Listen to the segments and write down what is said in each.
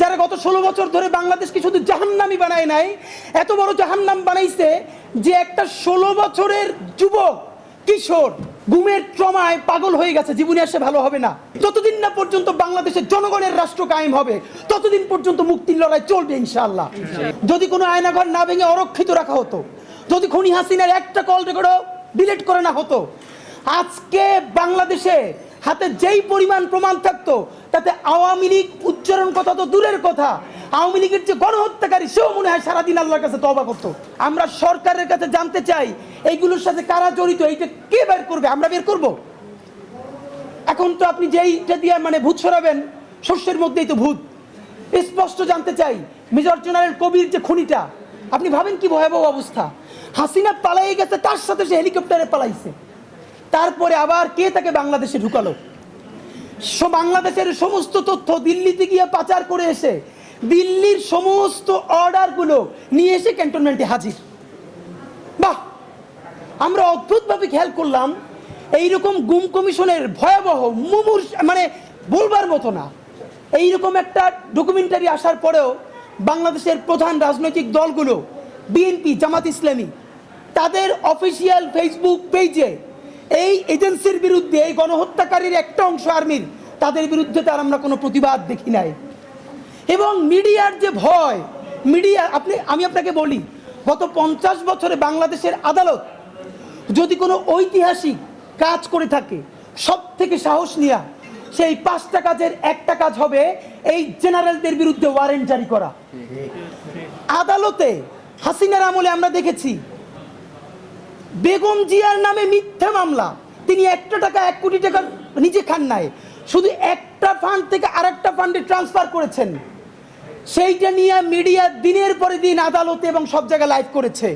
যারা গত ষোলো বছর ধরে বাংলাদেশকে শুধু জাহান্নামি বানায় নাই, এত বড় জাহান্নাম বানাইছে যে একটা ষোলো বছরের যুবক, কিশোর, ঘুমের ট্রমায় পাগল হয়ে গেছে, জীবনে আসে ভালো হবে না। যতদিন না পর্যন্ত বাংলাদেশের জনগণের রাষ্ট্র কায়েম হবে, ততদিন পর্যন্ত মুক্তির লড়াই চলবে, ইনশাআল্লাহ। যদি কোনো আয়নাঘর না ভেঙে অরক্ষিত রাখা হতো, যদি খনি হাসিনার একটা কল রেকর্ডও ডিলিট করে না হতো, আজকে বাংলাদেশে হাতে যেই পরিমাণ প্রমাণ থাকতো তাতে আওয়ামী লীগ উচ্চারণ কথা তো দূরের কথা। আওয়ামী লীগের যে গণহত্যাকারী, সেও মনে হয় সারাদিন আল্লাহর কাছে তবা করতো। আমরা সরকারের কাছে জানতে চাই, এইগুলোর সাথে কারা জড়িত? এইটা কে বের করবে? আমরা বের করব? এখন তো আপনি যেইটা দিয়ে মানে ভূত সরাবেন, শস্যের মধ্যেই তো ভূত। স্পষ্ট জানতে চাই, মেজর জেনারেল কবির যে খুনিটা, আপনি ভাবেন কি ভয়াবহ অবস্থা? হাসিনা পালাই গেছে, তার সাথে সে হেলিকপ্টারে পালাইছে। তারপরে আবার কে তাকে বাংলাদেশে ঢুকালো? বাংলাদেশের সমস্ত তথ্য দিল্লিতে গিয়ে পাচার করে এসে দিল্লির সমস্ত অর্ডারগুলো নিয়ে এসে ক্যান্টনমেন্টে হাজির। বাহ! আমরা অদ্ভুতভাবে খেয়াল করলাম, এইরকম গুম কমিশনের ভয়াবহ মুমূর মানে বলবার মতো না। এইরকম একটা ডকুমেন্টারি আসার পরেও বাংলাদেশের প্রধান রাজনৈতিক দলগুলো, বিএনপি, জামাত ইসলামী, তাদের অফিসিয়াল ফেসবুক পেজে এই এজেন্সির বিরুদ্ধে এই গণহত্যাকারীর একটা অংশ আর্মির তাদের বিরুদ্ধে তার আমরা কোনো প্রতিবাদ দেখি নাই। এবং মিডিয়ার যে ভয় মিডিয়া আপনি আমি আপনাকে বলি গত পঞ্চাশ বছরে বাংলাদেশের আদালত যদি কোনো ঐতিহাসিক কাজ করে থাকে সব থেকে সাহস নিয়া সেই পাঁচটা কাজের একটা কাজ হবে এই জেনারেলদের বিরুদ্ধে ওয়ারেন্ট জারি করা। আদালতে হাসিনার আমলে আমরা দেখেছি বেগম জিয়ার নামে মিথ্যা মামলা। তিনি একটা টাকা এক কোটি টাকা নিজে খান নাই। শুধু একটা ফান্ড থেকে আরেকটা ফান্ডে ট্রান্সফার করেছেন। সেইটা নিয়ে মিডিয়া দিনের পরে দিন আদালতে এবং সব জায়গায় লাইভ করেছে।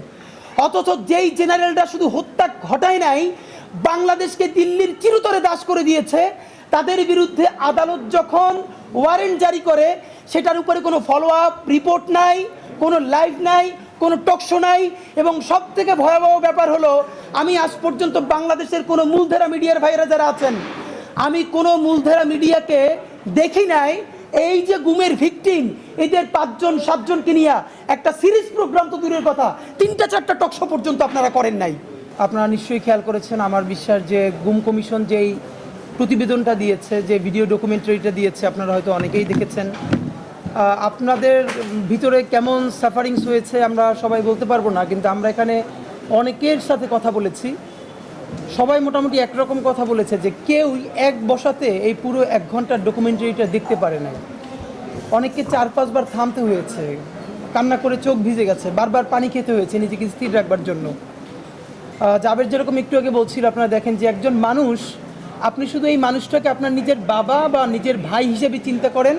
অথচ যেই জেনারেলরা শুধু হত্যা ঘটায় নাই, বাংলাদেশকে দিল্লির চিরতরে দাস করে দিয়েছে, তাদের বিরুদ্ধে আদালত যখন ওয়ারেন্ট জারি করে, সেটার উপরে কোনো ফলো আপ রিপোর্ট নাই, কোনো লাইভ নাই কোনো টকশো নাই এবং সব থেকে ভয়াবহ ব্যাপার হলো, আমি আজ পর্যন্ত বাংলাদেশের কোনো মূলধারা মিডিয়ার ভাইরা যারা আছেন, আমি কোনো মূলধারা মিডিয়াকে দেখি নাই। এই যে গুমের ভিকটিম এদের পাঁচজন, সাতজনকে নিয়ে একটা সিরিজ প্রোগ্রাম তো দূরের কথা, তিনটা, চারটা টকশো পর্যন্ত আপনারা করেন নাই। আপনারা নিশ্চয়ই খেয়াল করেছেন আমার বিশ্বাস যে গুম কমিশন যেই প্রতিবেদনটা দিয়েছে, যে ভিডিও ডকুমেন্টারিটা দিয়েছে, আপনারা হয়তো অনেকেই দেখেছেন। আপনাদের ভিতরে কেমন সাফারিংস হয়েছে আমরা সবাই বলতে পারব না, কিন্তু আমরা এখানে অনেকের সাথে কথা বলেছি। সবাই মোটামুটি একরকম কথা বলেছে যে কেউই এক বসাতে এই পুরো এক ঘণ্টার ডকুমেন্টারিটা দেখতে পারে নাই। অনেককে চার পাঁচবার থামতে হয়েছে, কান্না করে চোখ ভিজে গেছে, বারবার পানি খেতে হয়েছে নিজেকে স্থির রাখবার জন্য। জাবের যেরকম একটু আগে বলছিল, আপনারা দেখেন যে একজন মানুষ, আপনি শুধু এই মানুষটাকে আপনার নিজের বাবা বা নিজের ভাই হিসেবে চিন্তা করেন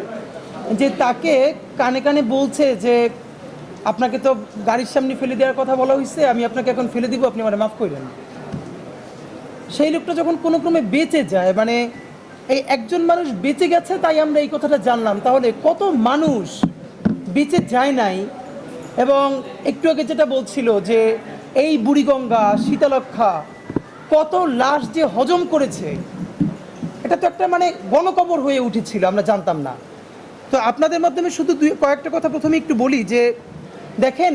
যে তাকে কানে কানে বলছে যে আপনাকে তো গাড়ির সামনে ফেলে দেওয়ার কথা বলা হয়েছে আমি আপনাকে এখন ফেলে দিব, আপনি আমার মাফ করেন সেই লোকটা যখন কোনো ক্রমে বেঁচে যায় মানে এই একজন মানুষ বেঁচে গেছে তাই আমরা এই কথাটা জানলাম, তাহলে কত মানুষ বেঁচে যায় নাই? এবং একটু আগে যেটা বলছিল যে এই বুড়িগঙ্গা শীতলক্ষা কত লাশ যে হজম করেছে, এটা তো একটা মানে গণকবর হয়ে উঠেছিল, আমরা জানতাম না। তো আপনাদের মাধ্যমে শুধু দুই কয়েকটা কথা প্রথমে একটু বলি যে, দেখেন,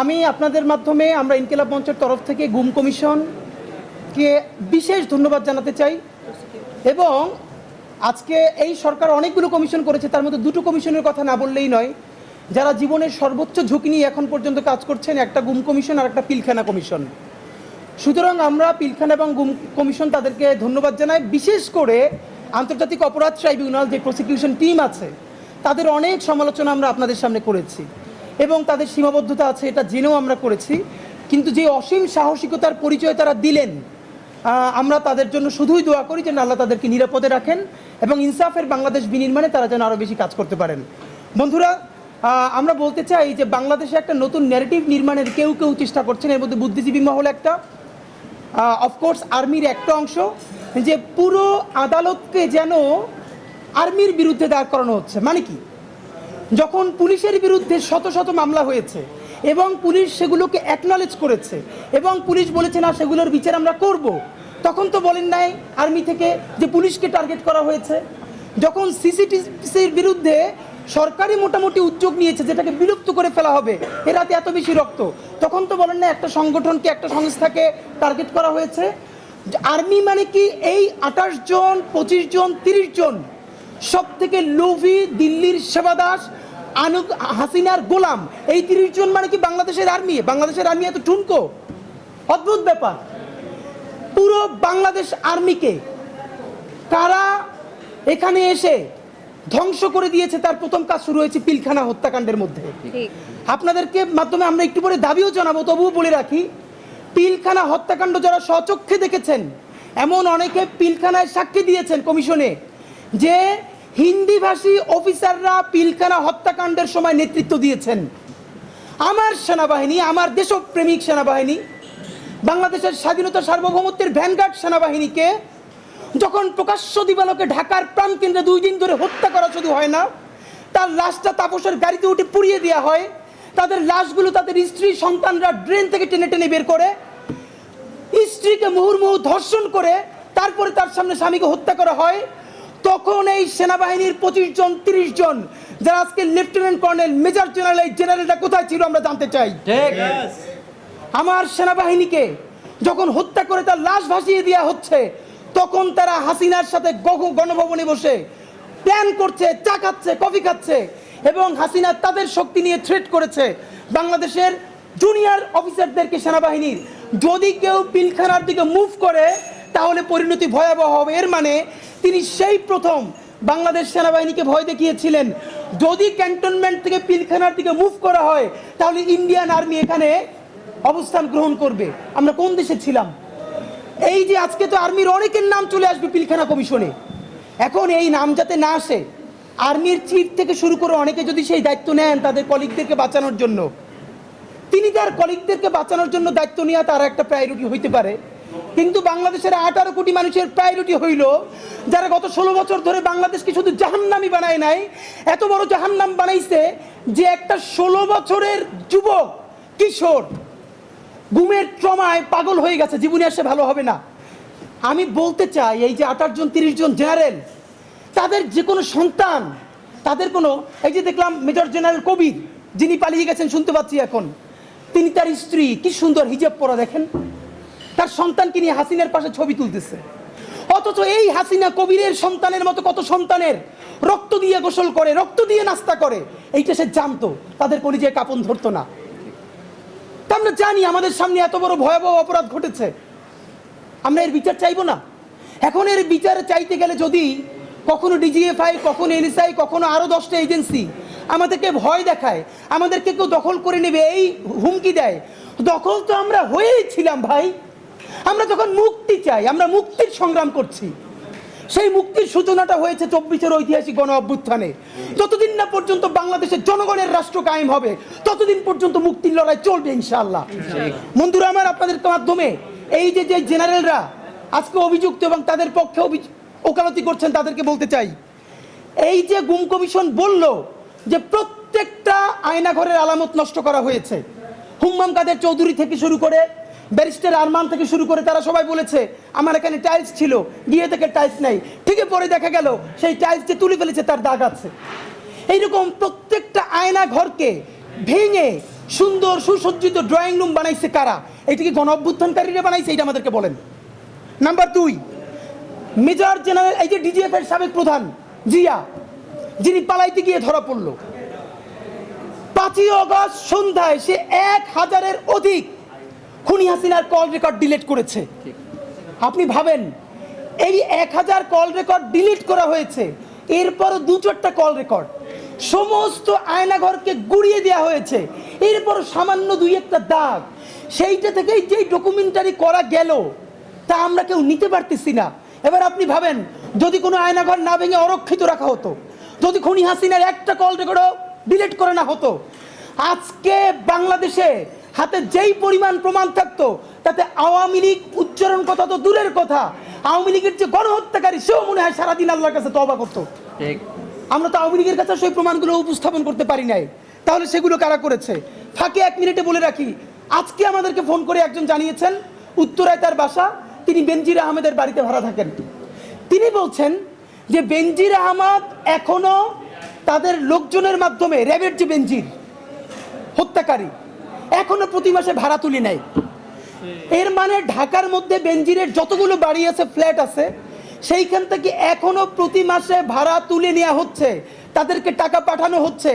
আমি আপনাদের মাধ্যমে আমরা ইনকিলাব মঞ্চের তরফ থেকে গুম কমিশনকে বিশেষ ধন্যবাদ জানাতে চাই এবং আজকে এই সরকার অনেকগুলো কমিশন করেছে, তার মধ্যে দুটো কমিশনের কথা না বললেই নয়। যারা জীবনের সর্বোচ্চ ঝুঁকি নিয়ে এখন পর্যন্ত কাজ করছেন, একটা গুম কমিশন আর একটা পিলখানা কমিশন। সুতরাং আমরা পিলখানা এবং গুম কমিশন তাদেরকে ধন্যবাদ জানাই। বিশেষ করে আন্তর্জাতিক অপরাধ ট্রাইব্যুনাল যে প্রসিকিউশন টিম আছে, তাদের অনেক সমালোচনা আমরা আপনাদের সামনে করেছি এবং তাদের সীমাবদ্ধতা আছে, এটা জেনেও আমরা করেছি। কিন্তু যে অসীম সাহসিকতার পরিচয় তারা দিলেন আমরা তাদের জন্য শুধুই দোয়া করি যেন আল্লাহ তাদেরকে নিরাপদে রাখেন এবং ইনসাফের বাংলাদেশ বিনির্মাণে তারা যেন আরও বেশি কাজ করতে পারেন। বন্ধুরা আমরা বলতে চাই যে বাংলাদেশে একটা নতুন ন্যারেটিভ নির্মাণের কেউ কেউ চেষ্টা করছেন, এর মধ্যে বুদ্ধিজীবী মহল একটা। অফকোর্স আর্মির একটা অংশ। যে পুরো আদালতকে যেন আর্মির বিরুদ্ধে দাঁড় করানো হচ্ছে। মানে কি? যখন পুলিশের বিরুদ্ধে শত শত মামলা হয়েছে এবং পুলিশ সেগুলোকে অ্যাকনলেজ করেছে এবং পুলিশ বলেছে, না, সেগুলোর বিচার আমরা করব। তখন তো বলেন নাই আর্মি থেকে যে পুলিশকে টার্গেট করা হয়েছে। যখন সিসিটিসির বিরুদ্ধে সরকারি মোটামুটি উদ্যোগ নিয়েছে যেটাকে বিলুপ্ত করে ফেলা হবে, এ রাতে এত বেশি রক্ত, তখন তো বলেন না একটা সংগঠনকে, একটা সংস্থাকে টার্গেট করা হয়েছে। আর্মি মানে কি এই আঠাশ জন পঁচিশ জন তিরিশ জন? সব থেকে লোভী দিল্লির সেবাদাস আনু হাসিনার গোলাম। এই তিরিশ জন মানে কি বাংলাদেশের আর্মি? বাংলাদেশের আর্মি এত ঠুনকো? অদ্ভুত ব্যাপার। পুরো বাংলাদেশ আর্মিকে কারা এখানে এসে ধ্বংস করে দিয়েছে তার প্রথম কাজ শুরু হয়েছে পিলখানা হত্যাকাণ্ডের মধ্যে। আপনাদেরকে মাধ্যমে আমরা একটু পরে দাবিও জানাব তবুও বলে রাখি পিলখানা হত্যাকাণ্ড যারা স্বচক্ষে দেখেছেন, এমন অনেকে পিলখানায় সাক্ষী দিয়েছেন কমিশনে, যে হিন্দিভাষী অফিসাররা পিলখানা হত্যাকাণ্ডের সময় নেতৃত্ব দিয়েছেন। আমার সেনাবাহিনী, আমার দেশপ্রেমিক সেনাবাহিনী, বাংলাদেশের স্বাধীনতা সার্বভৌমত্বের ভ্যানগার্ড সেনাবাহিনীকে যখন প্রকাশ্য দিবালকে ঢাকার প্রাণকেন্দ্রে দুই দিন ধরে হত্যা করা শুধু হয় না, তার লাশটা তাপসের গাড়িতে উঠে পুড়িয়ে দেওয়া হয় তাদের লাশগুলো তাদের স্ত্রী সন্তানরা ড্রেন থেকে টেনে টেনে বের করে স্ত্রীকে মুহুর্মুহু ধর্ষণ করে তারপরে তার সামনে স্বামীকে হত্যা করা হয়। তখন এই সেনাবাহিনীর পঁচিশ জন তিরিশ জন যারা আজকে লেফটেন্যান্ট কর্নেল মেজর জেনারেল এই জেনারেলটা কোথায় ছিল আমরা জানতে চাই। আমার সেনাবাহিনীকে যখন হত্যা করে তার লাশ ভাসিয়ে দেওয়া হচ্ছে তখন তারা হাসিনার সাথে গণভবনে বসে প্ল্যান করছে চা খাচ্ছে কফি খাচ্ছে। এবং হাসিনা তাদের শক্তি নিয়ে থ্রেট করেছে। বাংলাদেশের জুনিয়র অফিসারদেরকে সেনাবাহিনীর। যদি কেউ পিলখানার দিকে মুভ করে, তাহলে পরিণতি ভয়াবহ হবে। এর মানে তিনি সেই প্রথম বাংলাদেশ সেনাবাহিনীকে ভয় দেখিয়েছিলেন। যদি ক্যান্টনমেন্ট থেকে পিলখানার দিকে মুভ করা হয়, তাহলে ইন্ডিয়ান আর্মি এখানে অবস্থান গ্রহণ করবে। আমরা কোন দেশে ছিলাম? এই যে আজকে তো আর্মির অনেকের নাম চলে আসবে পিলখানা কমিশনে। এখন এই নাম যাতে না আসে আর্মির চিফ থেকে শুরু করে অনেকে যদি সেই দায়িত্ব নেন তাদের কলিগদেরকে বাঁচানোর জন্য। তিনি তার কলিগদেরকে বাঁচানোর জন্য দায়িত্ব নেওয়া তার একটা প্রায়োরিটি হইতে পারে। কিন্তু বাংলাদেশের আঠারো কোটি মানুষের প্রায়োরিটি হইল যারা গত ষোলো বছর ধরে বাংলাদেশকে শুধু জাহান্নামি বানায় নাই, এত বড় জাহান্নাম বানাইছে যে একটা ষোলো বছরের যুবক, কিশোর গুমের ট্রমায় পাগল হয়ে গেছে, জীবনে আসে ভালো হবে না। আমি বলতে চাই, এই যে আঠাশ জন, তিরিশ জন জেনারেল তাদের যে কোনো সন্তান, তাদের কোনো, এই যে দেখলাম মেজর জেনারেল কবির, যিনি পালিয়ে গেছেন, শুনতে পাচ্ছি এখন, তিনি তার স্ত্রী, কি সুন্দর হিজাব পরা দেখেন, তার সন্তানকে নিয়ে হাসিনার পাশে ছবি তুলতেছে। অথচ এই হাসিনা কবিরের সন্তানের মতো কত সন্তানের রক্ত দিয়ে গোসল করে, রক্ত দিয়ে নাস্তা করে, এইটা সে জানতো, তাদের কলিজায় কাপন ধরতো না। তা আমরা জানি আমাদের সামনে এত বড় ভয়াবহ অপরাধ ঘটেছে। আমরা এর বিচার চাইব না। এখন এর বিচার চাইতে গেলে যদি কখনো ডিজিএফআই কখনো এনএসআই কখনো আরও দশটা এজেন্সি। আমাদেরকে ভয় দেখায়, আমাদেরকে কেউ দখল করে নেবে, এই হুমকি দেয়। দখল তো আমরা হয়েই ছিলাম ভাই। আমরা যখন মুক্তি চাই, আমরা মুক্তির সংগ্রাম করছি। সেই মুক্তির সূচনাটা হয়েছে চব্বিশের ঐতিহাসিক গণ অভ্যুত্থানে। যতদিন না পর্যন্ত বাংলাদেশের জনগণের রাষ্ট্র কায়েম হবে, ততদিন পর্যন্ত মুক্তির লড়াই চলবে ইনশাআল্লাহ। বন্ধুরা আমার আপনাদের মাধ্যমে, এই যে যে জেনারেলরা আজকে অভিযুক্ত এবং তাদের পক্ষে ওকালতি করছেন তাদেরকে বলতে চাই। এই যে গুম কমিশন বলল যে প্রত্যেকটা আয়নাঘরের আলামত নষ্ট করা হয়েছে, হুম্মাম কাদের চৌধুরী থেকে শুরু করে, ব্যারিস্টার আরমান থেকে শুরু করে, তারা সবাই বলেছে, আমার এখানে টাইলস ছিল, গিয়ে থেকে টাইলস নাই। ঠিকই পরে দেখা গেল, সেই টাইলস যে তুলে ফেলেছে তার দাগ আছে। এইরকম প্রত্যেকটা আয়না ঘরকে ভেঙে সুন্দর সুসজ্জিত ড্রয়িং রুম বানাইছে কারা? এটা কি গণ অভ্যুত্থানকারীরা বানাইছে? এটা আমাদেরকে বলেন। নাম্বার দুই মেজর জেনারেল, এই যে ডিজিএফ এর সাবেক প্রধান, জিয়া, যিনি পালাইতে গিয়ে ধরা পড়ল। পাঁচই অগস্ট সন্ধ্যায় সে এক হাজারের অধিক খুনি হাসিনার কল রেকর্ড ডিলিট করেছে। আপনি ভাবেন, এই এক হাজার কল রেকর্ড ডিলিট করা হয়েছে এরপর দু চারটা কল রেকর্ড। সমস্ত আয়নাঘরকে গুড়িয়ে দেওয়া হয়েছে, এরপর সামান্য দুই একটা দাগ। সেইটা থেকেই যেই ডকুমেন্টারি করা গেল, তা আমরা কেউ নিতে পারতেছি না। এবার আপনি ভাবেন যদি কোনো আয়নাঘর না ভেঙে অরক্ষিত রাখা হতো যদি খুনি হাসিনার একটা কল রেকর্ডও ডিলিট করে না হতো আজকে বাংলাদেশে হাতে যেই পরিমাণ প্রমাণ থাকতো তাতে আওয়ামী লীগ উচ্চারণ কথা তো দূরের কথা আওয়ামী লীগের যে গণহত্যাকারী সেও মনে হয় সারাদিন আল্লাহর কাছে তবা করতো। আমরা তো আওয়ামী লীগের কাছে সেই প্রমাণগুলো উপস্থাপন করতে পারি নাই। তাহলে সেগুলো কারা করেছে? ফাঁকে এক মিনিটে বলে রাখি আজকে আমাদেরকে ফোন করে একজন জানিয়েছেন উত্তরায় তার বাসা তিনি বেনজির আহমেদের বাড়িতে ভাড়া থাকেন তিনি বলছেন যে বেনজির আহমদ এখনও তাদের লোকজনের মাধ্যমে, র্যাবের যে বেনজির, হত্যাকারী, এখনও প্রতি মাসে ভাড়া তুলে নেয়। এর মানে ঢাকার মধ্যে বেনজিরের যতগুলো বাড়ি আছে, ফ্ল্যাট আছে, সেইখান থেকে এখনও প্রতি মাসে ভাড়া তুলে নেওয়া হচ্ছে, তাদেরকে টাকা পাঠানো হচ্ছে।